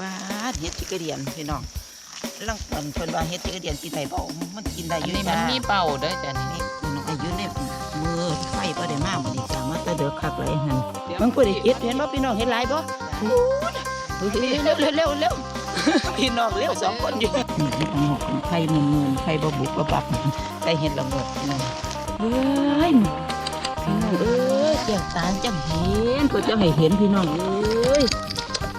ฟาดเฮ็ดจิกระเดียนพี่น้องลังเพิ่นเพิ่นว่าเฮ็ดจิกระเดียนกินได้บ่มันกินได้อัอนยู่นี้มัจ้านมีเป่าเด้อจ้ะนี่นี่น้องอายุในมือไฟบ่ได้มาบ่นี่จ้ามาแต่เด้อคักเลยหั่นมันบ่ได้เฮ็ดเห็นบ่พี่น้องเห็นหลายบ่โอ้ยเร็วเร็วเร็วเร็วพี่น้องเร็วสองคนอยู่นี่ต้องหกไข่มืนๆไข่บ่บุกบ่บักไข่เห็ดละงกพี่น้องเอ้ยพี่น้องเอ้ยแก้วตาจังเห็นเพิ่นจะให้เห็นพี่น้องเอ้ย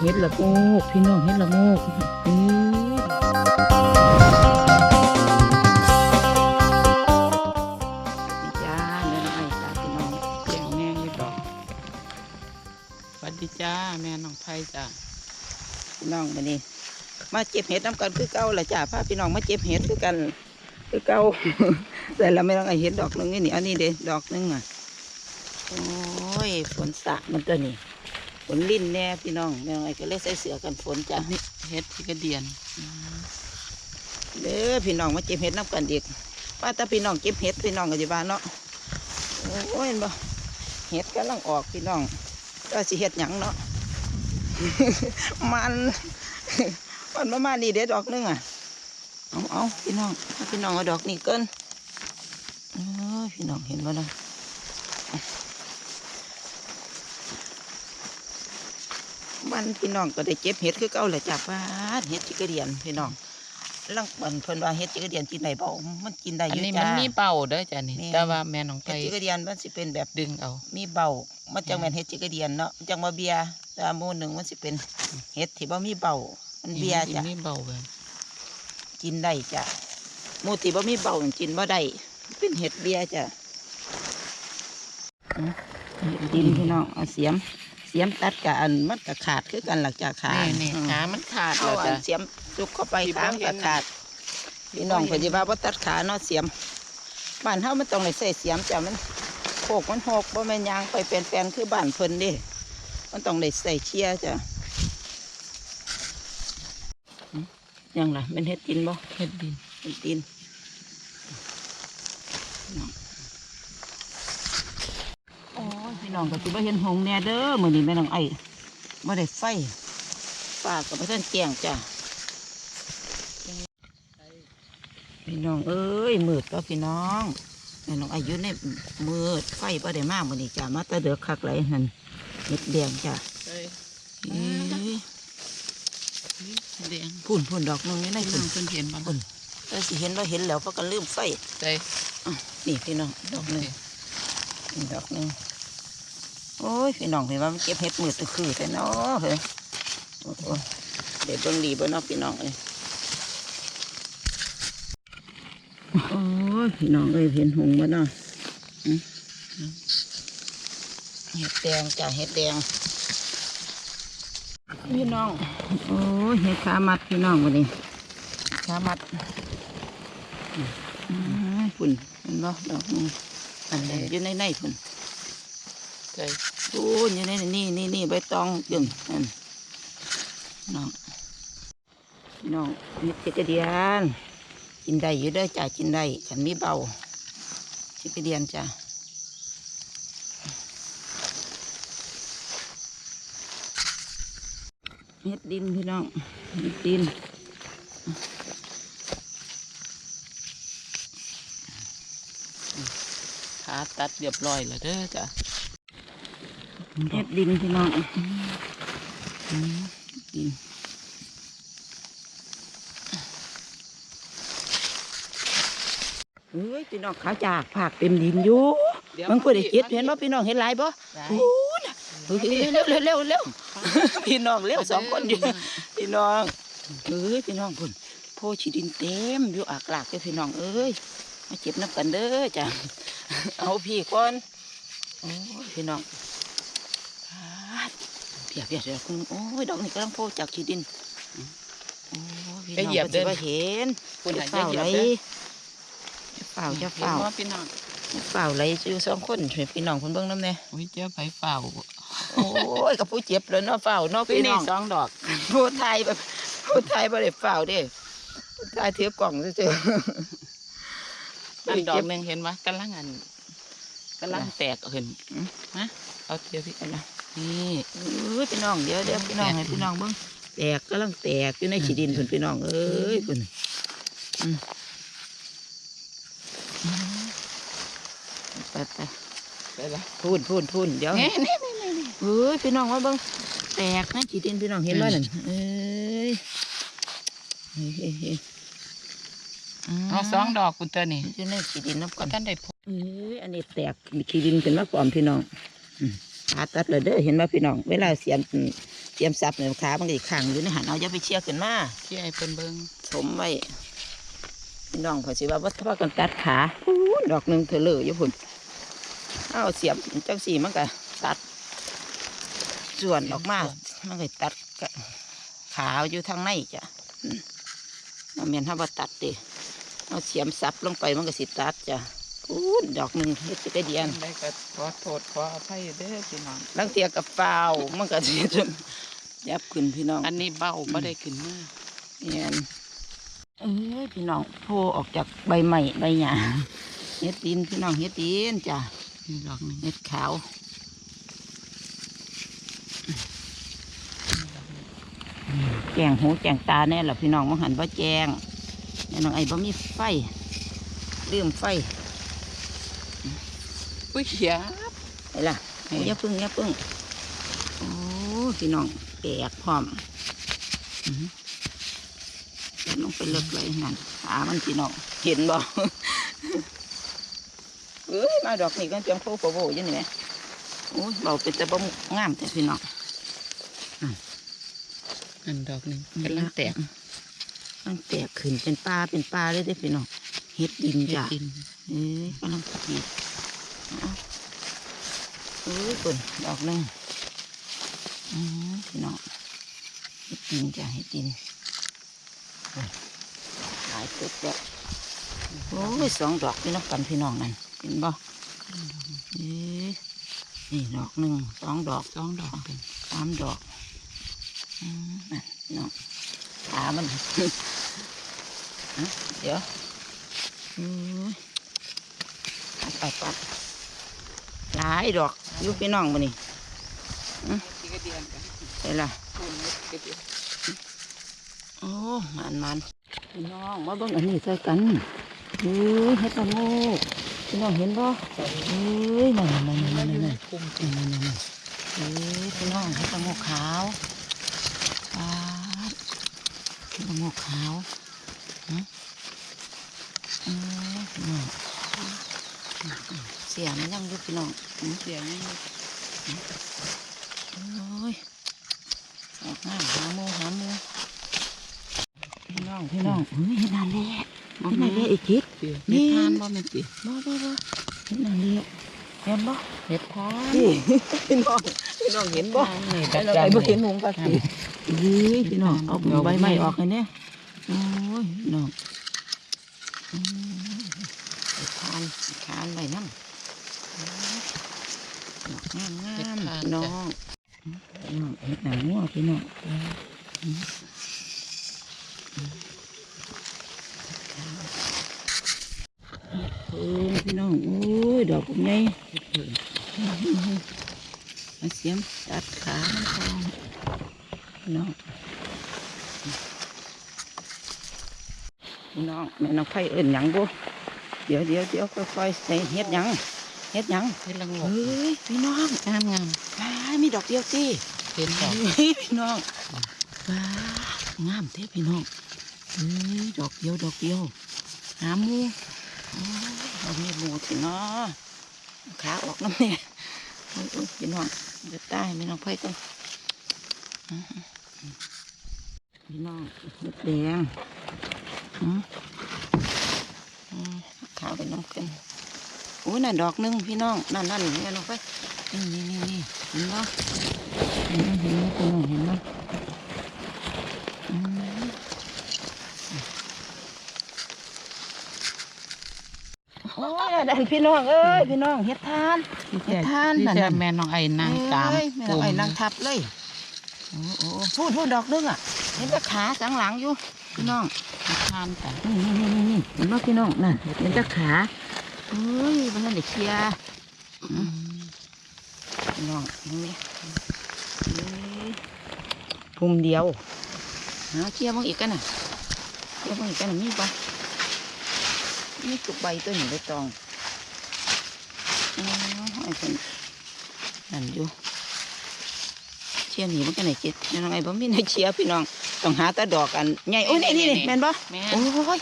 เห็ดละโงกพี่น้องเห็ดละโงกนี่พี่จ้าแม่น้อยจ้าพี่น้องเสียงแม่อยู่ดอกสวัสดีจ้าแม่น้องไผ่จ้าพี่น้องมานี่มาเจ็บเห็ดน้ำกันคือเก่าละจ้าพาพี่น้องมาเจ็บเห็ดคือกันคือเก่าแต่เราไม่ต้องไอเห็ดดอกหนึงนี่นี่อันนี้เด้ดอกหนึงอะโอ้ยฝนสะมันตัวนี้ ฝนลิ้นแน่พี่น้องแม่น้องไอก็เลยใส่เสื้อกันฝนจ้ะนี่เฮ็ดที่กระเดียนเด้อพี่น้องมาเจ็บเห็ดน้ำกันอีกว่าแต่พี่น้องเก็บเห็ดพี่น้องก็จะบ้านเนาะโอ้ยเห็นบ่เห็ดกำลังออกพี่น้องก็สิเห็ดหยังเนาะมันมันประมาณนี้เด็ดดอกหนึงอะเอาเอาพี่น้องเอาพี่น้องเอาดอกนี้เกินเออพี่น้องเห็นบ่นะ มันพี่น้องก็ได้เจ็บเห็ดคือเก่าแหละจ้าป้าดเห็ดจิกระเดียนพี่น้องลังเปินเพิ่นว่าเห็ดจิกระเดียนกินได้บ่มันกินได้อัอนยู่นี้จ้ามันมีเป่าเด้อจ้ะนี่แม่แต่ว่าแม่น้องเห็ดไผ่จิกระเดียนมันสิเป็นแบบดึงเอา มีเบามันจังแม่นเห็ดจิกระเดียนเนาะมันจังบ่เบียแต่ว่าหมู่หนึ่งมันสิเป็นเห็ดที่บ่มีเบามันเบียจ้ะมีเบาเว้ยกินได้จ้ะหมูติบ่มีเบากินบ่ได้เป็นเห็ดเบียร์จ้ะอืมดินพี่น้องเอาเสียม เสียมตัดกับอันมันก็ขาดคือกันหลักจากขานี่นี่อืมขามันขาดเอาแล้วอันจ้ะ เสียมจุกเข้าไปที่บ่ทางเห็ก็นขาดพี่น้องที่บ่เห็นเพิ่นสิว่าบ่ตัดขาเนาะเสียมบ้านเฮามันต้องได้ใส่เสียมจ้ะมันโคกมันหกบ่แม่นยางไปแปลนๆคือบ้านเพิ่นเด้มันต้องได้ใส่เชียร์จ้ะอืมยังล่ะแมันเฮ็ดกินบ่ เฮ็ดดิน เป็นตีนโอ้ยพี่ น้องก็สิบ่เห็นหงส์แน่เด้อมื้อนี้แม่น้องไอ้บ่ได้ไฟฟ้าก็บ่ทันแจ้งจ้ะพี่น้องเอ้ยมืดก็พี่น้องแม่น้องไอ้อยู่ในมืดไฟบ่ได้มามื้อนี้จ้ะมาแต่เดือกคักไหลนั่นเม็ดแดงจ้ะเอ้ยเอ้ยแดงพุ่นพุ่นดอกหนึงนี่ในพี่น้พุ่อนงเพิ่นเห็นบ่พุ่นแต่สิเห็นว่าเห็นแล้วเพราะกันลืมไฟใจอ้าวนี่พี่น้องดอกหนึงนี่ดอกหนึง โอ้ยพี่น้องเห็นว่ามันเก็บเห็ดมือตะคือแต่เนาะเฮ้ยโอ้โหเดี๋ยวเบิ่งดีเบ่เนาะพี่น้องเอ้ยโอ้ยพี่น้องเอ้ยเห็นหงส์บ่เนาะอืมเห็ดแดงจ้ะเห็ดแดงพี่น้อง โอ้ยเห็ดขามัดพี่น้องวันนี้ขามัดอืมฝุ่นเห็นบ่ดอกหนึงอันนี้อยู่ในในพุ่น ใจโอ้ยอยู่นนี่นี่นี่ใบตองจึงนั่นน้องน้องเม็ดจิกเดียนกินได้อยู่เด้จ้ากินได้ขันมีเบาจิกเดียนจ้าเม็ดดินพี่น้องเม็ดดินขาตัดเรียบร้อยแล้วเด้อจ้ะ เม็ดดินพี่น้องอืมดินเฮ้ยพี่น้องขาจากผักเต็มดินอยู่มันก็ได้เจ็ดเห็นบ่พี่น้องเห็นหลายบ่ได้โอ้น่ะเฮ้ยเร็วเร็วเร็วเร็วพี่น้องเร็วสองคนอยู่พี่น้องเฮ้ยพี่น้องพุ่นโพชีดินเต็มอยู่อากลากเด้อพี่น้องเอ้ยมาเจ็บน้ำกันเด้อจ้ะเอาพี่ก่อนโอ้ยพี่น้อง เพียเพียเดี๋ยวคุณโอ้ยดอกนี้กำลังโผล่จากชีดินโอ้ยพี่น้องก็สิว่าเห็นคุณจะหายเฝ้าใจไรเด้อจะเฝ้าจะเห็นเฝ้าบ่พี่น้องจะเฝ้าไรอยู่สองคนช่วยพี่น้องคนเบิ่งน้ำเนี่ยอุ้ยเจ้าไผเฝ้าโอ้ยกับผู้เจ็บเลยเนาะเฝ้าเนาะพี่พี่นี่น้องสองดอกผู้ไทยแบบผู้ไทยบ่ได้เฝ้าเด้ผู้ไทยถือกล่องซื่อนั่นๆดอกหนึงเห็นไหมกำลังอันกำลังแตกขึ้นอืมนะเอาเทียวพี่เอาล่ะ นี่เอ้ยพี่น้องเดี๋ยวเดี๋ยวพี่น้องให้พี่น้องเบิ่งแตกกำลังแตกอยู่ในขี้ดินพุ่นพี่น้องเอ้ยพุ่นอืมไปไปไปละพูนพูนพูนเดี๋ยวนี่นี่นี่นี่เอ้ยพี่น้องว่าเบิ่งแตกนะขี้ดินพี่น้องเห็นว่านั่นเอ้ยเฮ้ยเฮ้ยเฮ้ยเอาสองดอกกูเตอร์นี่อยู่ในขี้ดินน้ำก่อนท่านได้พบเอ้ยอันนี้แตกขี้ดินเป็นมะกอมพี่น้องอืม ขาตัดเลยเด้อเห็นว่าพี่น้อง เวลาเสียมเสียมซับเนี่ยขามันก็อีกข้างอยู่ในหันเอาอย่าไปเชี่ยขึ้นมาที่ไอ้เป็นเบิงสมไว้พี่น้องเขาสิว่าว่าถ้ากันตัดขาอู้ดอกหนึ่งเธอเลยอยู่พุ่นเอาเสียมจังสีมันก็ตัด ส่วนออกมามันก็ตัดกะขาอยู่ทางในจ้ะอืมเราเมียนถ้าว่าตัดดิเอาเสียมซับลงไปมันก็สิตัดจ้ะ อู้ดอกหนึ่งเฮ็ดจะได้เดียนได้ก็ขอโทษขออภัยเด้อพี่น้องลังเตียกับเปล่ามันก็สิจนยับขึ้นพี่น้อง อันนี้เบ้าไม่ได้ขึ้นมือเนี่ยเอ้ยพี่น้องโผล่ออกจากใบใหม่ใบหยาเฮ็ดดินพี่น้องเฮ็ดดินจ้ะนี่ดอกหนึงเฮ็ดขาวแจงหูแจงตาแน่ล่ะพี่น้องมังหันว่าแจงแน่น้องไอ้บ่มีไฟลืมไฟ อุ้ยเขียไอ้ล่ะโอ้ยอย่าพึ่งอย่าพึ่งโอ้พี่น้องแตกพร้อมอื้อหือเดินลงไปเลิกเลยนั่นขามันพี่น้องเห็นบ่เอ้ยมาดอกนี่กันเตรียมโคโคโบอยังนี่ไหมโอ้ยเบาเป็นแต่บ่งามแต่พี่น้องอันดอกหนึงกำลังแตกมันแตกขึ้นเป็นปลาเป็นปลาเลยเด้อพี่น้องเฮ็ดดินเฮ็ดจ้ะดินเอ้ยกำลังขีดเอาเอ้ยปุ่นดอกหนึงอือพี่น้องเฮ็ดดินจ้ะเฮ็ดดินโอ้ยหลายตึกแล้วโอ้ยสองดอกพี่น้องกันพี่น้องนั่นเห็นบ่เอ้ยนี่ดอกหนึ่งสองดอกสองดอกเป็นสามดอกอืมนั่นพี่น้องขามันอะเดี๋ยวอือปัดปัดปัด หลายดอกยู่พี่น้องบ่นี่เดียนกันใช่ละโอ้มันมันพี่น้องมาเบิ่งอันนี้ใส่กันเฮ้ยเฮ็ดละโงกพี่น้องเห็นบ่เฮ้ยนั่นนั่นนั่นนั่นนั่นนั่นนั่นเฮ้ยพี่น้องเฮ็ดละโงกขาวปาดเฮ็ดละโงกขาวฮะเอ้ยพี่น้อง เสียมันยังอยู่พี่น้องอืมเสียนี่โอ้ยออกงานหาหมูหาหมูพี่น้องพี่น้องเฮ้ยเห็นนั่นแหละเห็นนั่นแหละไอ้จิตเสียนี่นี่ทานบ่แม่นติบ่บ่บ่เห็นนั่นแหละเห็นบ่เฮ็ดทานนี่พี่น้องพี่น้องเห็นบ่นี่ไอ้ดัเราดไปๆบ่เห็นนี่หงปะสิเฮ้ยพี่น้องเอาใบไม้ออกให้เนี่ยโอ้ยพี่น้องอืมไอ้ทานไอ้ทานใบน้ำงามงามๆพี่ น้องพี่น้องเห็ดหนังงัวพี่น้องเออพี่น้องโอ้ยดอกผมใหญ่มาเสียมตัดขามันก่อนพี่น้องพี่น้องแม่น้องไผ่เอิ้นหยังบ่เดี๋ยวเดี๋ยวเดี๋ยวค่อยๆใส่เฮ็ดหยังเฮ็ดหยังเฮ็ดละงกเฮ้ยพี่น้องงามงามว้ายมี ดอกเดียวสิเห็นดอกเฮ้ยพี่น้องว้างามเท่พี่น้องเฮ้ยดอกเดียวดอกเดียวหาหมูโอ้ยเรามีหมูสิเนาะขาออกน้ำเนี่ยโอ้ยโอ้ยพี่น้องเดี๋ยวตายพี่น้องไผ่กันอื้อหือพี่น้องเม็ดแดงอืมอืมขาวเป็นน้ำกันโอ้ยน่ะดอกหนึงพี่น้องนั่นนั่นนี่น้องไผ่นี่นี่นี่นี่ เห็นบ่เห็นไหมเห็นไหมพี่น้องเห็นไหมอืมโอ้ยดันพี่น้องเอ้ยพี่น้องเฮ็ดทานที่เฮ็แท้ดทานที่นั่นแท้น่ะแม่น้องไอ้นางตามเอ้ยแม่น้องไอ้นางทับเลยโอ้โอ้พูดพูดดอกนึงอะเห็นแต่ขาสังหลังอยู่พี่น้องเฮ็ดทานแต่นี่นี่นี่นี่นี่เห็นไหมพี่น้องน่ะเห็นแต่ขาเฮ้ยมันนั่นเด็กเชียร์อืม พี่น้องนี่เฮ้ยพุ่มเดียวหาเชี่ยบางอีกกันน่ะเชี่ยบางอีกกันน่ะมีปะมีตุกใบตัวนี้ใบตองอ๋อไอ้คนนั่นอยู่เชี่ยหนีมันกันไหนจิตยังไงบ่มีในเชี่ยพี่น้องต้องหาแตาดอกอันใหญ่โอ้ยนี่นี่นี่แม่นบ่แม่โอ้ย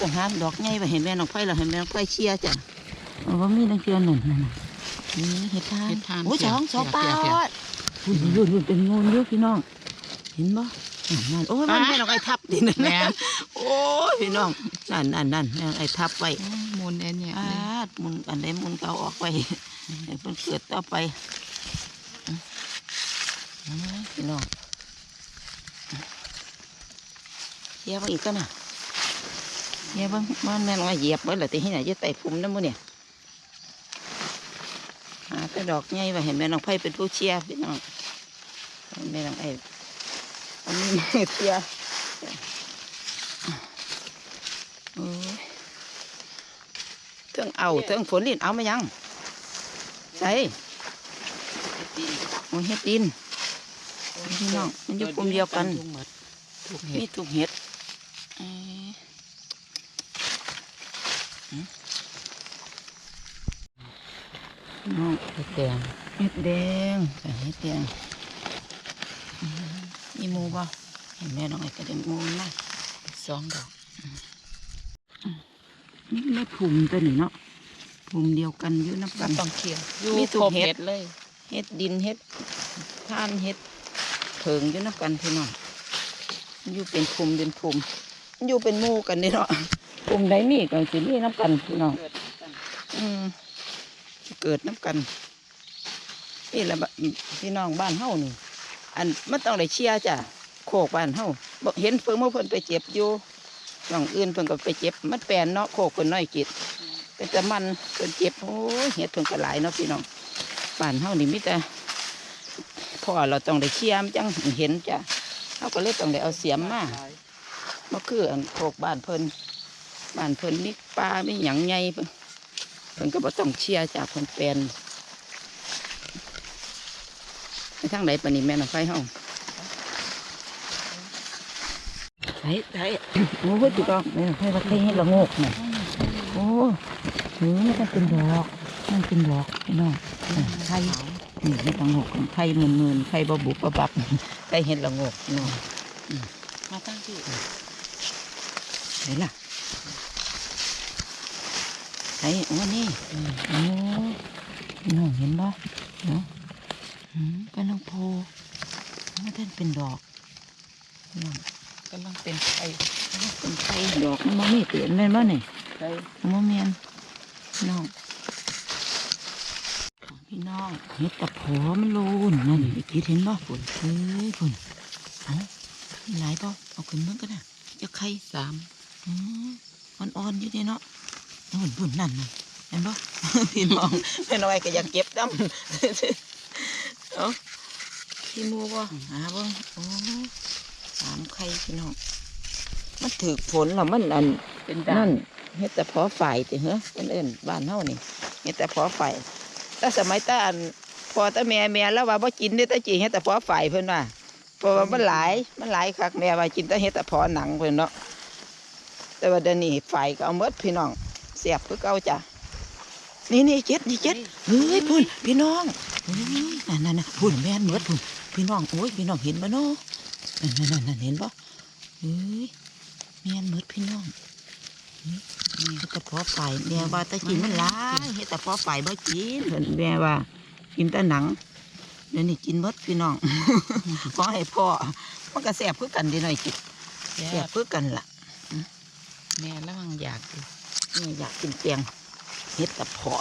ต้องหาดอกใหญ่ไปเห็นแม่น้องไฟแล้วเห็นแม่น้องไฟเชี่ยจ้ะเอาบ่มีนังเชี่ยนั่นนั่นน่ะนี่ เห็ดทานเฮ็ดทานโอ้ยสองสองเปีปายกเปียกดอุ้ยยุ่นยุ่นเป็นงูเยอะพี่น้อง เห็นบ่นั่นนั่นโอ้ยมันแม่น้องไอ้ทับดินั่นแม่นะโอ้ยพี่น้องนั่นนั่นนั่นแม่น้องไอ้ทับไว้โอ้ยมูลแอนเนี่ยอาดมุนอันใดมุนเก่าออกไปให้เพิ่นเกิดต่อไปอืมเอาไหมพี่น้องเหยียบมาอีกก็น่ะเหยียบบ้างมันแม่นว่าเหยียบไว้ละแต่ที่ไหนจะไต่พุ่มน้ำมือเนี่ยหาแต่ ดอกใหญ่ว่าเห็นแม่น้องไผ่เป็นผู้เชียร์พี่น้องแม่น้องไอ้อันนี้เชียร์โอ้ยเทิงเอาเทิงฝนลินเอามายังใส่โอ้ยเฮ็ดดินพี่น้องมันอยู่กลุ่มเดียวกันทุกมีเห็ดทุกเห็ดเอ้ยหืมพี่ น้องเห็ดแดงเห็ดแดงใส่เห็ดแดงอืมมีหมูบ่เห็นแม่น้องไอ้กระเด็นหมูมาสองดอกนี่ไม่ภูมิตัวนี้เนาะภูมิเดียวกันอยู่น้ำมักันนต้องเคี่ยวมีทุกครบเห็ดเห็ดเลยเฮ็ดดินเฮ็ดท่านเฮ็ดเถิงอยู่นับกันพี่น้องอยู่เป็นภูมิเป็นภูมิอยู่เป็นหมู่กันนี่เนาะภูมิใดมีก็สิมีนับกันพี่น้องเกิดกันอืมสิ เกิดนับกัน นี่แหละพี่น้องบ้านเฮ้านี่อันมันต้องได้เชียร์จ้ะโคกบ้านเฮ้าเห็นเพิ่งเมื่อเพิ่นไปเจ็บอยู่น้องอื่นเพิ่นก็ไปเจ็บ มันแปลนเนาะโคกเพิ่นน้อยกิดเป็นแต่มันเพิ่นเจ็บโอ้ยเฮ็ดเพิ่นก็หลายเนาะพี่น้องบ้านเฮ้านี่มีแต่พอเราต้องได้เชียมจังเห็นจ้ะเขาก็เลยต้องได้เอาเสียมมาเมาคืออันโคกบ้านเพิ่นบ้านเพิ่นมีปลามีหยังไงเพิ่น เพิ่นก็บ่ต้องเชียจากเพิ่นเป็นไปทางไหนปานนี้แม่น้องไฟเฮาไถไถโอ้ยจุดดอกแม่น้องไฟว่าไถให้ละโงกน่ะโอ้หือมันเป็นดอกมันเป็นดอกพี่น้องอ่าไถนี่เห็ดละโงกไข่เมือนเมือนๆไข่บบุบบับไข่เห็ดละโงกเนาะมาตั้งที่ไหนล่ะ ไหนโอ้นี่โอ้น้องเห็นบ่เนาะอืมกำลังโพมันท่านเป็นดอกน้องกำลังเป็นไข่เป็นไข่ดอกมันบ่มีเตือนแม่นบ่นี่ไข่มันบ่แม่นน้องพี่น้องเห็ดตะโพมันโลนนั่นไปคิดเห็นบ่ฝนเฮ้ยฝนเอ้ามีหลายบ่เอาขึ้นเบิ่งกันน่ะจะไข่สามอืมมันอ่อนอยู่ดีเนาะ นู่นพุ่นนั่นน่ะเห็นปะพี่น้องแม่น้อยก็อยากเก็บดำเอาพี่มูบ่หาเบ่งโอ้สามไข่พี่น้องมันถือฝนแล้วมันอันเป็นด่านั่นนเฮ็ดแต่พอฝ่ายติเหรอเป็นเอิ้นบ้านเฮานี่เฮ็ดแต่พอฝ่ายแต่สมัยตาอันพอตาแม่แม่แล้วว่าบ่กินเด้อตาจีเฮ็ดแต่พอฝ่ายเพิ่นว่าเพราะว่ามันหลายมันหลายคักแม่ว่ากินแต่เฮ็ดแต่พอหนังเพิ่นเนาะแต่ว่าเดี๋ยวนี้ฝ่ายก็เอาหมดพี่น้อง เสียบคือเก่าจ้ะนี่นี่เจ็ดนี่เจ็ดเฮ้ยพุ่นพี่น้องเฮ้ยนั่นนั่นน่ะพุ่นแม่นหมดพุ่นพี่น้องโอ้ยพี่น้องเห็นบ่เนาะนั่นนั่นนั่นนั่นเห็นบ่เฮ้ยแม่นหมดพี่น้องนี่เฮ็ดแต่พอไปแม่ว่าแตะกินมันหลายเฮ็ดแต่พอไปบ่กินเพิ่นแม่ว่ากินแต่หนังเดี๋ยวนี้กินหมดพี่น้องขอให้พ่อมันก็แซ่บคือกันดีหน่อยจิแซ่บคือกันล่ะแม่แล้วมันอยากอยู่ นี่อยากกินเปียงเฮ็ดแต่พอ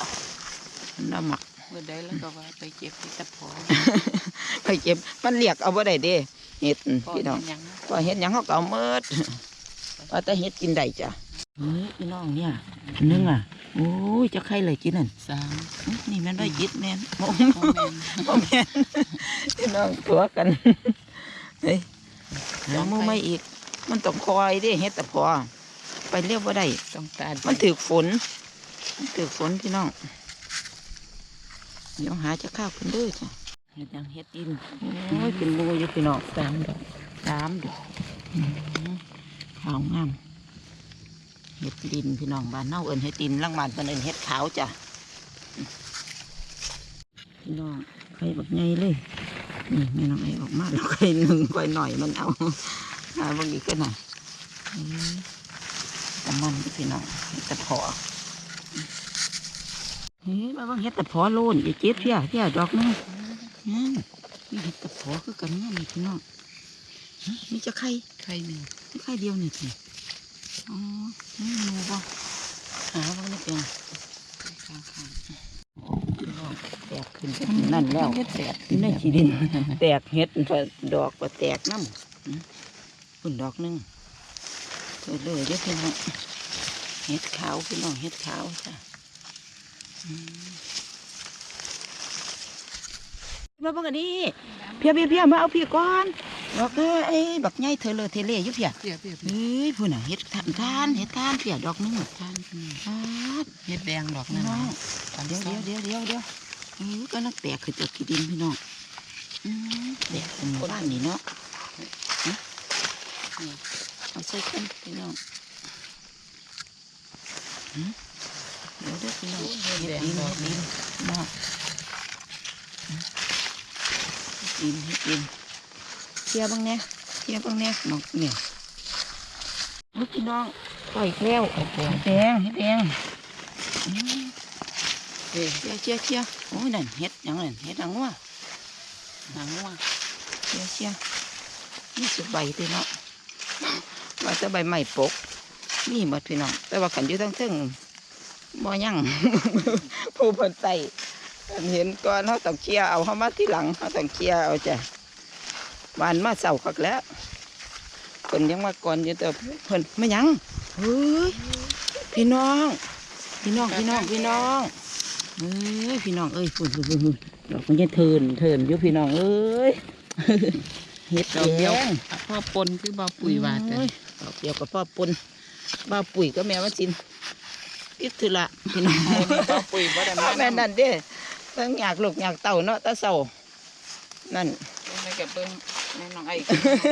น้ำหมักเมื่อใดแล้วก็ว่าไปเจ็บที่ตะพอไปเก็บมันเรียกเอาบ่ได้เด้เฮ็ดพอพี่น้องเห็นหยังพอเฮ็ดหยังเฮาก็เอาหมดว่าแต่เฮ็ดกินได้จ้ะเฮ้ยพี่น้องเนี่ยอันนึงอะโอ้ยจะใครเลยกินนั่นสามอื้อนี่แม่นใบจิตแม่นโมพ่อแม่นโมแม่นพี่น้องตัวกันเฮ้ยหาหมูไม่อีก มันต้องคอยเดิเฮ็ดแต่พอ ไปเรียกว่าได้ต้องตามันถือฝน มันถือฝนพี่น้อง เดี๋ยวหาจะข้าวกันเด้วยจ้ะเฮ็ดหยังเฮ็ดดินโอ้ยเป็นหมูอยู่พี่น้องสามดอกสามดอกอืมขาวงามเห็ดดินพี่น้องบ้านเน่าเอินเห็ดดินล่างบ้านเป็นเอินเห็ดขาวจ้ะพี่น้องไข่บักใหญ่เลยนี่แม่น้องไอ้ออกมาแล้วไข่หนึ่งไข่หน่อยมันเอาหาบางอีกก็น่ะอืม แต่มันพี่น้องเห็ดตะพอเฮ้ยมาเบางเห็ดตะพอโลนอย่าเจ็บเพี้ยเพี้ยดอกนึงอืมนี่เห็ดตะพอคือกันเนี่ยนี่พี่น้องฮะนี่จะไข่ไข่หนึ่งนี่ไข่เดียวนี่สิอ๋อนี่หนูบ่หาบ้างนี่เป็นข้างข้างแตกขึ้นจากนั่นแล้วเฮ็ดแตกในขี้ดิน แตกเห็ดพอดอกก็แตกน้ำพุ่นดอกหนึง เปิดเลยเด้อพี่น้องเห็ดขาวพี่น้องเห็ดขาวจ้ะอืมมาบังอันนี้เพียเพียเพียมาเอาพี่ก่อนดอกเอ้ยไอ้บักใหญ่เธอเลยเทเล่อยู่เพียเปียกเปียกเฮ้ยพุ่นน่ะเห็ดทานทานเห็ดทานเพียดอกหนึงทานอืมทานเฮ็ดแดงดอกพี่นั่นน้องนะเดี๋ยวเดี๋ยวเดี๋ยวเดี๋ยวเดี๋ยวเออก็นักแตกขึ้นจากขี้ดินพี่น้องอืมแตกเป็นหมู่บ้านนี่เนาะฮะนี่ เอาใส่กันพี่น้องหืมเดี๋ยวเดี๋ยวพี่น้องเห็ดดินเห็ดดินเนาะหืมเห็ดดินเห็ดดินเทียบบ้างเนี่ยเทียบบ้างเนี่ยน้องเนี่ยเฮ้ยพี่น้องปล่อยอีกแล้วเฮ็ดแดงเฮ็ดแดงเฮ็ดแดงอืมเฮ้ยเชี่ยเชี่ยเชี่ยโอ้ยนั่นเฮ็ดหยังนั่นเฮ็ดหยังวะหางว่าเชี่ยเชี่ยนี่สุดใบเด้เนาะ ว่าจะใบไม้ปกมีหมดพี่น้อง แต่ว่าขันอยู่ทั้งเทึงบ่ยั่งผู้เพิ่นไต่คันเห็นก่อนเฮาต้องเคลียร์เอาเฮามาที่หลังเฮาต้องเคลียร์เอาจ้ะวานมาเศร้าคักแล้วเพิ่นยังมาก่อนอยู่แต่เพิ่นไม่ยังเฮ้ยพี่น้อง พี่น้องพี่น้องพี่น้องเอ้ยพี่น้องเอ้ยฝุ่นฝุ่นฝุ่นดอกมันจะเทินเทินอยู่พี่น้องเอ้ยเฮ็ดเดียวแดงพ่อปนคือบ่ปุ๋ยวาดเอ้ย ดอกเดียวกับพ่อปนบ้าปุ๋ยก็แม่ว่าจินพิทุละพี่น้องบ่ปุ๋ยบ่ได้มาแม่นั่นเด้ตั้งอยากลูกอยากเต่าเนาะตาเศร้านั่นแม่ก็เบิ่งแม่น้องไอ้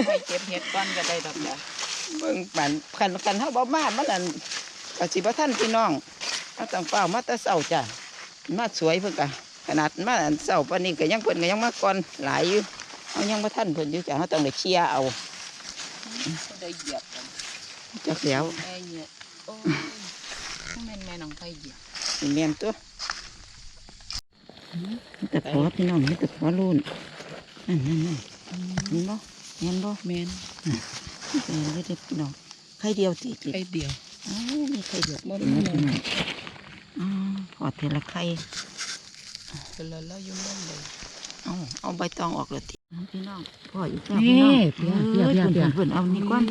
ไปเก็บเฮ็ดก่อนก็ได้ดอกจ้ะเบิ่งปันคันกันเฮาบ่มามันนั่นก็สิบ่ทันพี่น้องเฮาต้องเฝ้ามาแตาเศร้าจ้ะมาสวยเพิ่นก็ขนาดมาอันเศร้าปานนี้ก็ยังเพิ่นก็ยังมาก่อนหลายอยู่เฮายังบ่ทันเพิ่นอยู่จ้ะเฮาต้องได้เคลียร์เอา ได้เหยียบกันจักแล้วแม่เหยียบโอ้ยแม่นแม่น้องไปเหยียบสิแม่นตัวแต่ขอพี่น้องนี่แต่ขอรุ่นนั่นนั่นนั่นเห็นบ่เห็นบ่แม่นแม่นเลยเด็กพี่น้องไข่เดียวติจิไข่เดียวอ้าวมีไข่เดียวบ่เห็นมีไหมพี่น้องอ๋อพอเทละไข่เป็นแล้วแล้วอยู่นั่นเลยเอาเอาใบตองออกเลยติ พี่น้องพ่ออีกแล้วนี่พี่น้องเปียเอ้ยเปียเปียเพิ่นเพิ่นเอานี่ก่อน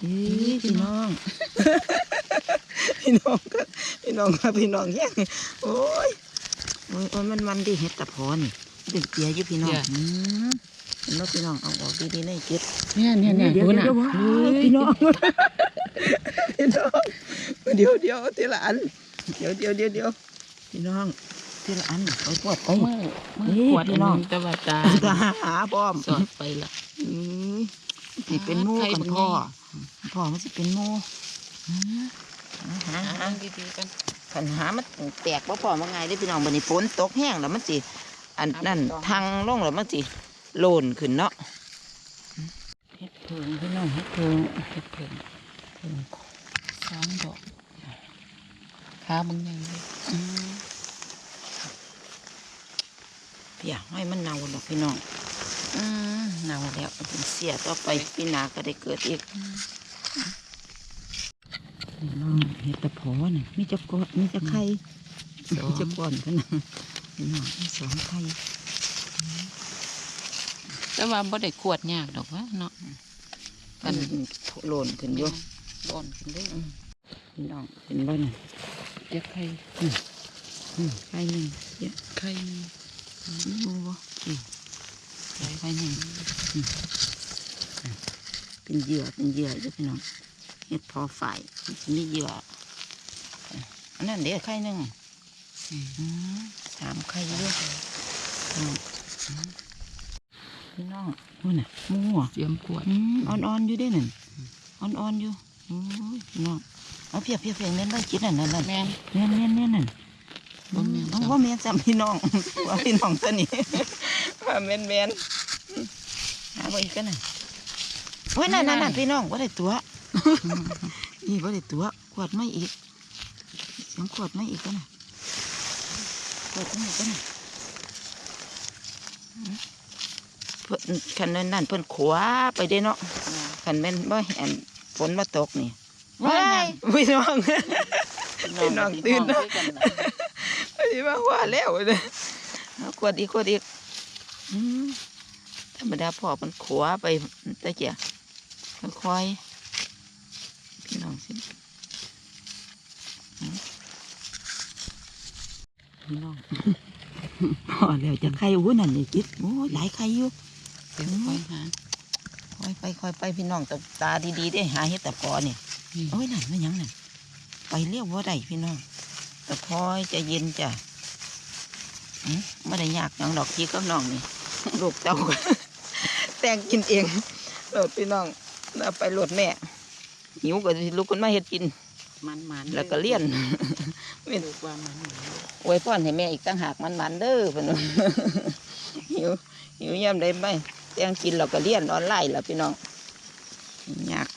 เอ้ยพี่น้อง พี่น้องก็พี่น้องก็พี่น้องแย่งโอ้ยโอ้ยโอ้ยมันมันดีเห็ดตะพอนี่เป็นเปียอยู่พี่น้องอืมเห็นบ่พี่น้องเอาออกดีๆในเก็บเนี่ยเนี่ยเนี่ยเดี๋ยวดูเดี๋ยวน่ะเดี๋ยวว้ายพี่น้องพี่น้องเดี๋ยวเดี๋ยวทีละอันเดี๋ยวเดี๋ยวเดี๋ยวเดี๋ยวพี่น้อง ทีละอันไปปวดไป มือมือนี่ขวดพี่อันน้องนึงแต่ว่าตาตาหาบอมสอดไปละ อือสิเป็นหมูไข่กันบักพ่อใหญ่ พ่อมันสิเป็นหมูอืมหาหาอ่านดีๆกันขันหามันแตกบ่พอมาไงได้อพี่น้องบัดนี้ฝนตกแห้งแล้วมันสิอันนั่นทางลงแล้วมันสิโลนขึ้นเนาะเฮ็ดเพิงพี่น้องเฮ็ดเพิงเฮ็ดเพิ่มสองดอกขาบางอย่างเลยอืม เปียให้มันเน่าหรอกพี่น้องอืมเน่าแล้วเป็นเสียต่อไปปีหนาก็ได้เกิดอีกพี่น้องเห็ดตะโพน่ะมีจะกอดมีจะไข่มีจะก่อนกันนะพี่น้องมีสองไข่แต่ว่าบ่ได้ขวดยากดอกวะเนาะกักันนโลนขึ้นอยู่บ่อนกันเลยพี่น้องเห็นบ่น่ะเดี๋ยวไข่อืมไข่หนึ่งเยอะไข่หนึ่ง นี่มูบ่อืมไข่หนึ่งอืมอะเป็นเหยื่อเป็นเหยื่ออยู่พี่น้องเห็ดพอฝ่ายมันจะมีเหยื่ออะอันนั้นเดี๋ยวไข่หนึ่งอืมอืมสามไข่ด้วยอืมอืมพี่น้องนู่นน่ะหมูอะเตรียมขวดอืมอ่อนๆอยู่เด้วยนั่นอ่อนๆอยู่โอ้ยพี่น้องเอาเพียบเพียบเพียบเน้นไว้จิตนั่นนั่นนั่นแม่นเน้นเน้นเน้นนั่น บ่แม่นเอาว่าแม่นจำพี่น้องว่าพี่น้องตัวนี้ว่าแม่นแม่นหาไว้อีกกันน่ะโอ้ยนั่นนั่นนั่นพี่น้องว่าได้ตัวนี่ว่าได้ตัวขวดไม่อีกเสียงขวดไม่อีกกันน่ะขวดไม่อีกกันน่ะเพิ่นคันนั้นนั่นเพิ่นขวาไปเด้เนาะคันแม่นบ่เห็นฝนมาตกนี่ว้ายพี่น้องพี่น้องตื่นเนอะพี่ ว่าว่าแล้วเลยเอาขวดอีกขวดอีกอืมธรรมดาพ่อมันขวาไปตะเกียค่อยๆพี่น้องสิอืมพี่น้องพ่อแล้วจะไข่อู้นั่นนี่จิตโอ้ยหลายไข่อยู่เดี๋ยวค่อยหาค่อยไปค่อยไปพี่น้องตาตาดีๆได้หาเห็ดตะพอนี่นี่โอ้ยนั่นไม่ยังนั่นไปเรียกว่าได้พี่น้อง ตะพอยใจะเย็นจ้ะอืมไม่ได้ยากหยังดอกจีกับน้องนี่ลูกเต้าแต่งกินเองโหลดพี่น้องเอาไปโหลดแม่หิวก็สิลูกคนมาเฮ็ดกินมันมันแล้วก็เลี้ยนไม่รู้ว่ามันมันอวยพรให้แม่อีกตั้งหากมันมันๆเด้อเพิ่นว่าหิวหิวยามใดไปแต่งกินเราก็เลี้ยนออนไลน์แล้วพี่น้องยาก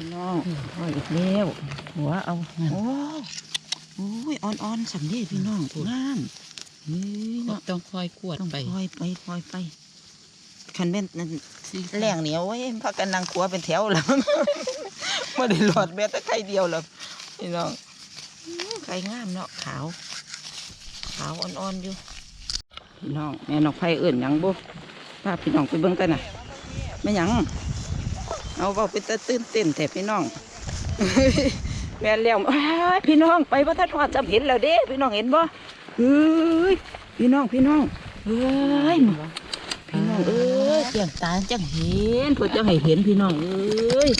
พี่น้องว่าอีกแล้วหัวเอาโอ้โอ้ยอ่อนๆสำเร็จพี่น้องงามเฮ้ยเนาะต้องคอยกวดต้องไปคอยไปคอยไปคันแม่นนั่นสิแรงเหนียวไว้ยพักกันนั่งขัวเป็นแถวแล้วไม่ได้หลอดแม้แต่ไข่เดียวหรอกพี่น้องอื้อไข่งามเนาะขาว ขาวอ่อนๆอยู่พี่น้องแม่นอกไผ่เอื่นหยังบุพาพี่น้องไปเบิ่งกันน่ะไม่หยัง เอาเบาไปตะตื่นเต้นแต่พี่น้อง แม่นแล้วอ้ายพี่น้องไปว่าถ้าทอดจำเห็นแล้วเด้ พี่น้องเห็นบ่เฮ้ยพี่น้องพี่น้องเฮ้ยพี่น้องเอ้ยเสียงตาจังเห็นเพื่อจังให้เห็นพี่น้องเอ้ย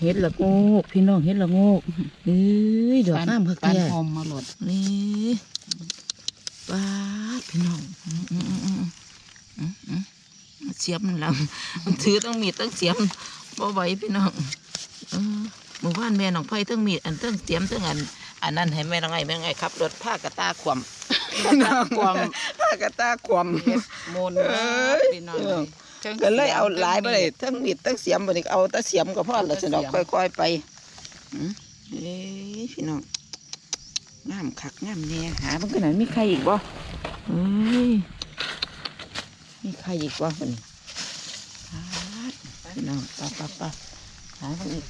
เห็นละโงกพี่น้องเห็นละโงกเอ้ยดอกงามคักปานแท้หอมมาหลดนี่ปาดพี่น้องอืมอืมอืมอืมอืมอืมเสียบมันแล้วมันถือต้องมีดต้องเสียม บ่ไหวพี่น้องเออหมู่บ้านแม่น้องไผ่ต้องมีดอันต้องเสียมต้องอันอันนั้นให้แม่น้องไงแม่น้องไงขับรถผ้ากระตาขวมความผ้ากระตาขวมเฮ็ดมนต์เอ้ยพี่น้องจังก็เลยเอาหลายไปเลยทั้งมีดทั้งเสียมไปเลยเอาแต่เสียมก็พอแล้วสนอกค่อยๆไปอืมเอ้ยพี่น้องงามคักงามแน่หาเบางขนาดมีใครอีกบ่เอ้ยมีใครอีกบ่คนนี้ปาด พี่น้องปะปะปะหาเบางอีก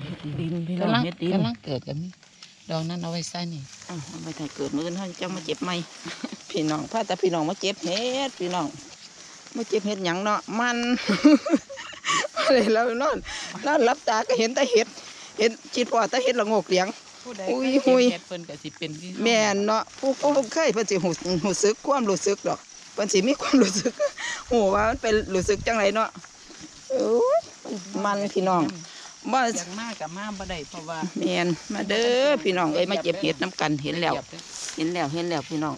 เฮ็ดดินพี่น้องกำลังเฮ็ดดินกำลังเกิดกับมีดอกนั้นเอาไว้ใส่นี่อ้าวเอาไปถ่ายเกิดมือเขาจะมาเจ็บไหมพี่น้องพาแต่พี่น้องมาเจ็บเฮ็ดพี่น้องมาเจ็บเฮ็ดหยังเนาะมันเลยแล้วนอนนอนรับตาก็เห็นแต่เห็ด เห็นจิตพอแต่เห็ดละโงกเหลียงผู้ใดอุ้ยเคยหุยเก็บเฮ็ดเพิ่นก็สิเป็นพี่แม่นเนาะผู้ผู้เคยเพิ่นสิหูหูซึกความรู้สึกดอกเพิ่นสิมีความรู้สึกหูว่ามันเป็นรู้สึกจังไรเนาะ โอ้ยมันพี่น้องบ่อยากมากกับมาบ่ได้เพราะว่าแม่นมาเด้อพี่น้องเอ้ยมาเจ็บเห็ดน้ำกันเห็นแล้ว เห็นแล้วเห็นแล้วพี่น้อง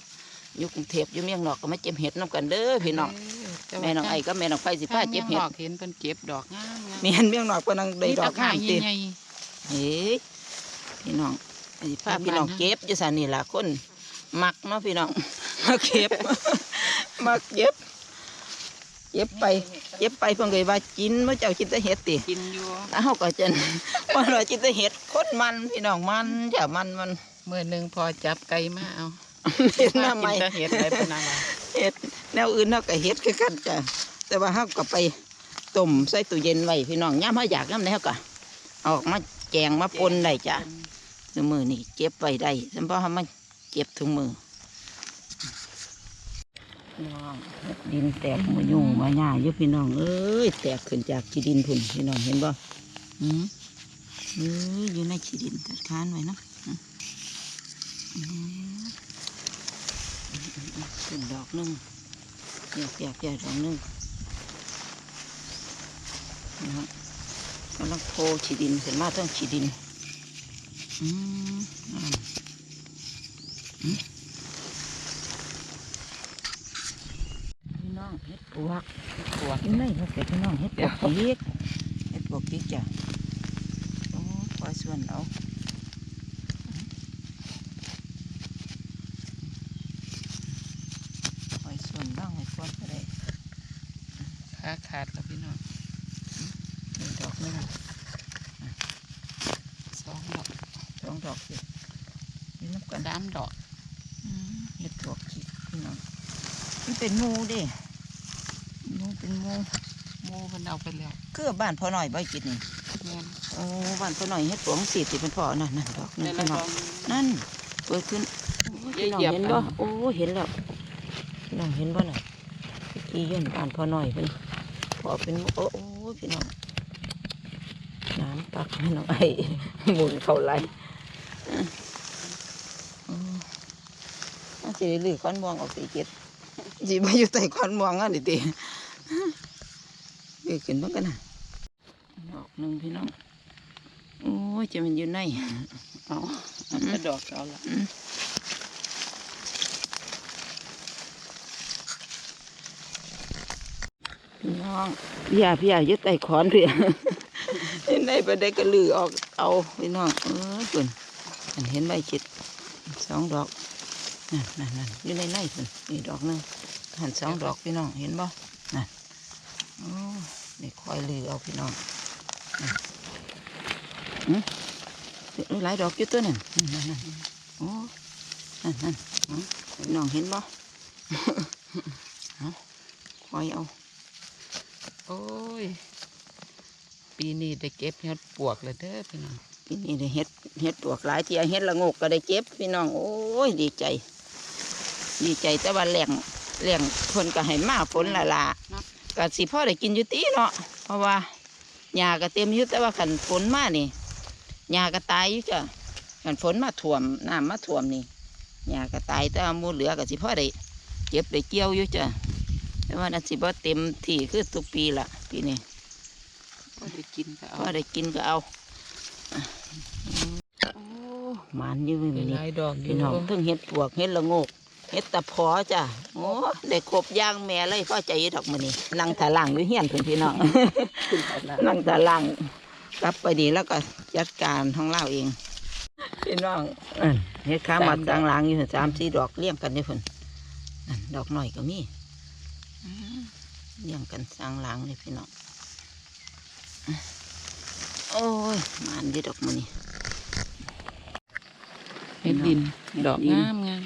อยู่กรุงเทพอยู่เมียงนอกก็มาเจ็บเห็ดน้ำกันเด้อพี่น้องแม่น้องไอ้ก็แม่น้องไฟสิพาเจ็บเห็ดดอกเห็นเพิ่นเก็บดอกงามๆแม่นเมียงนอกเพิ่นนังได้ดอกงามติใหญ่เฮ้ยพี่น้องไอ้พาพี่น้องเก็บอยู่ซะนี่ล่ะคนมักเนาะพี่น้องมาเก็บมาเก็บเก็บไปเก็บไปเพิ่นก็ว่ากินมื้อเจ้ากินแต่เห็ดติๆกินอยู่ถ้าเฮาก็จะว่าเรากินแต่เห็ดโคตรมันพี่น้องมันจ้ะมันมันมื้อหนึงพอจับไก่มาเอาเห็ดหน้ากิใหม่แต่เห็ดได้ปานนั้นว่าเห็ดแนวอื่นเฮาก็เห็ดคือกันจ้ะแต่ว่าเฮาก็ไปต้มใส่ตู้เย็นไว้พี่น้องย่ามเฮาอยากย่ามใดเฮาก็เอาออกมาแจงมาปนได้จ้ะซุมือนี่เก็บไว้ได้สำเพราะเฮามันเก็บถุงมือ น้องดินแตกมายุ่งมาหญ้าอยู่พี่น้องเอ้ยแตกขึ้นจากขี้ดินพุ่นพี่น้องเห็นบ่อืมเอ้ยอยู่ในขี้ดินตัดค้านไว้นะขึ้นดอกนึงอยากอยากอยกดอกนึงนะฮะกำลังโพฉีดินเสร็จมาต้องฉีดินอืมอืมพี่น้องเห็ด ปวกเห็ดปวกอยู่ในเฮ็ดเป็ดพี่น้องเฮ็ดปวกกิ๊กเฮ็ดปวกกิ๊กจ้ะโอ้ปล่อยส่วนเอาปล่อยส่วนบ้างไว้ก่อนก็ได้ขาขาดแล้วพี่น้องนี่ดอกหนึงสองดอกสองดอกสินี่นับกันสามดอกอืมเฮ็ดปวกกิ๊กพี่น้องมันเป็นหมูเด้หมู เป็นหมูโมมันเอาไปแล้วคือบ้านพ่อหน่อยบ่กินนี่แม่นโอ้บ้านพ่อหน่อยเฮ็ดปวกสีสิเป็นพ่อนั่นนั่นดอกหนึงแต่ละพี่ดน้ออง ก นั่นเปิดขึ้นโอ้ยอย่าพี่น้องเหยียบ เห็นกับ่นโอ้เห็นแล้วพี่น้องเห็นบ่น่ะพี่ยื่นบ้านพ่อหน่อยเพิ่นพอเป็นโอ้โอ้ยพี่น้องน้ำตักให้น้องไอ้หมุนเข้าไหลอืมอาสิได้ลือควันม่วงออกสีเจ็ดสิมาอยู่ใต้ควันม่วงอะนี่ติลื อขึ้นเบิ่งกันน่ะดอกหนึงพี่น้อง โอ้ยจะมันอยู่ในเอาเอาแต่ดอกเอาละพี่น้องพี่ยาพี่ยายึดไต่ขอนพี่เห็นได้ประเด็กก็ลือออกเอาพี่น้องเออเพิ่นอันเห็นใบจิตสองดอกนั่นนั่นนั่นอยู่ในในเพิ่นนี่ดอกหนึงหันสองดอกพี่น้องเห็นบ่นั่นโอ้ นี่คอยลือเอาพี่น้องนั่นอืมเดี๋ยวหลายดอกอยู่ตัวนั่นนั่นนั่นนั่นโอ้นั่นนั่นอ๋อพี่น้องเห็นบ่เอาคอยเอา โอ้ย ปีนี้ได้เก็บเฮ็ดปวกเลยเด้อพี่น้องปีนี้ได้เฮ็ดเฮ็ดปลวกหลายเที่ยเฮ็ดละโงกก็ได้เก็บพี่น้อง โอ้ย ดีใจ ดีใจแต่ว่าแหล่งแหล่งคนก็ให้มาฝนละละ ก็สิพ่อได้กินอยู่ตีเนาะเพราะว่าหญ้าก็เต็มอยู่แต่ว่าขันฝนมานี่หญ้าก็ตายอยู่จ้ะขันฝนมาท่วมน้ำมาท่วมนี่หญ้าก็ตายแต่ว่าหมูเหลือก็สิพ่อได้เก็บได้เกี่ยวอยู่จ้ะแต่ว่านั่นสิบ่เต็มที่คือทุกปีละปีนี้ก็ได้กินก็เอาพอได้กินก็เอาอะโอ้หมันอยู่ได้นี่หลายดอกอพี่ยู่น้องทั้งเห็ดปวกเห็ดละโงก เห็ดตะพอจ้ะโอ้ได้ครบอย่างแม่เลยพ่อใจอยู่ดอกมื้อนี้นั่งถาล่างอยู่เฮียนเพิ่นพี่น้องขึ้นไปแล้วนั่งถาล่างกลับไปดีแล้วก็จัดการของเราเองพี่น้องอันเห็ดข้ามาต่างหลังอยู่สามสี่ดอกเลี้ยงกันนี่เพิ่นอันดอกหน่อยก็มีอืมเลี้ยงกันสร้างหลังเลยพี่น้องโอ้ยมันดีดอกมื้อนี้เฮ็ดดินเฮ็ดดินดอกงามงามหัน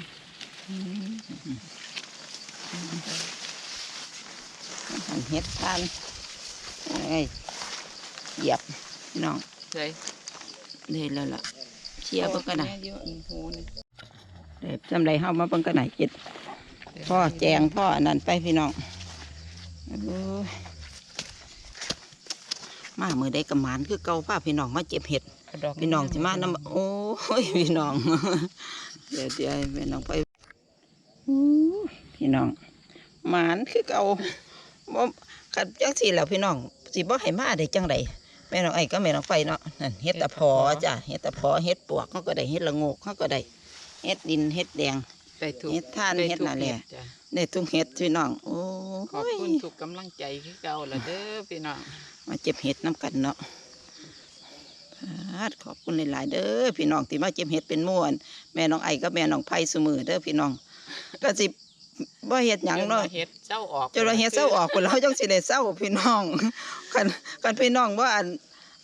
เห็ดทานไอ้เหยียบพี่น้องใส่เลยแล้วล่ะเชียร์เบิ่งกันนะเยอะอีกหูนี่เดี๋ยวจำไรเฮามาเบิ่งกันไหนะเจ็ดพ่อแจงพ่ออันนั้นไปพี่น้องมามือได้กระมานคือเกาป้าพี่น้องมาเจ็บเห็ดพี่น้องสิมาน้ำโอ้ยพี่น้องเดี๋ยวเดี๋ยวพี่น้องไป พี่น้องหมานคือเก่าบ่ขัดจังสี่แล้วพี่น้องสิบ่ให้มาได้จังไดแม่น้องไอ้ก็แม่น้องไฟเนาะนั่นเฮ็ดตะพอจ้ะเฮ็ดตะพอเฮ็ดปวกเขาก็ได้เฮ็ดละโงกเขาก็ได้เฮ็ดดินเฮ็ดแดงได้ทุกเฮ็ดท่านได้เฮ็ดทุกน่ะแหละจ้ะได้ทุกเฮ็ดพี่น้องโอ้ขอบยคุณทุกกำลังใจที่เก่าละเด้อพี่น้องมาเจ็บเห็ดน้ำกันเนาะพาดขอบคุณหลายๆเด้อพี่น้องที่มาเจ็บเห็ดเป็นหม่วน แม่น้องไอ้กับแม่น้องไผ่เสมอเด้อพี่น้อง ก็สิบ่เฮ็ดหยังเนาะจว่เฮ็ดเจ้าออกเจ้าเราเฮ็ดเศร้าออกคนเราจังสิได้เศร้าพี่น้องคันคันพี่น้องบ่อัน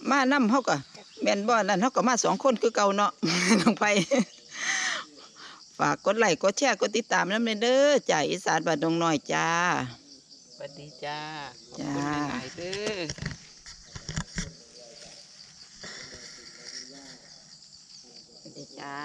มานํเฮาก็แม่นบ่นั่นเฮาก็มาสองคนคือเก่าเนาะน้องไผ่ฝากกดไลค์กดแชร์กดติดตามนำเด้อจ้าอีสานบ้านดงน้อยจ้าสวัสดีจ้าขอบจ้าคุณหลายๆเด้อสวัสดีจ้า